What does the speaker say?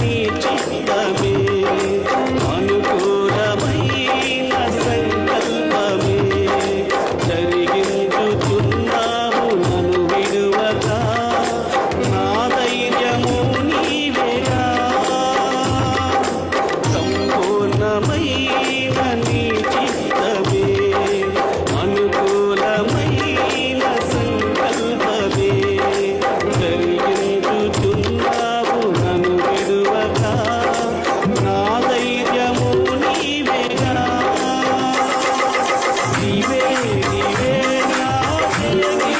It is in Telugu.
నీ చిత్తమే అనుకూలమైన సంకల్పమే. జరిగించుతున్నావు నన్ను విడువక. నా ధైర్యము నీవేగా. సంపూర్ణమైన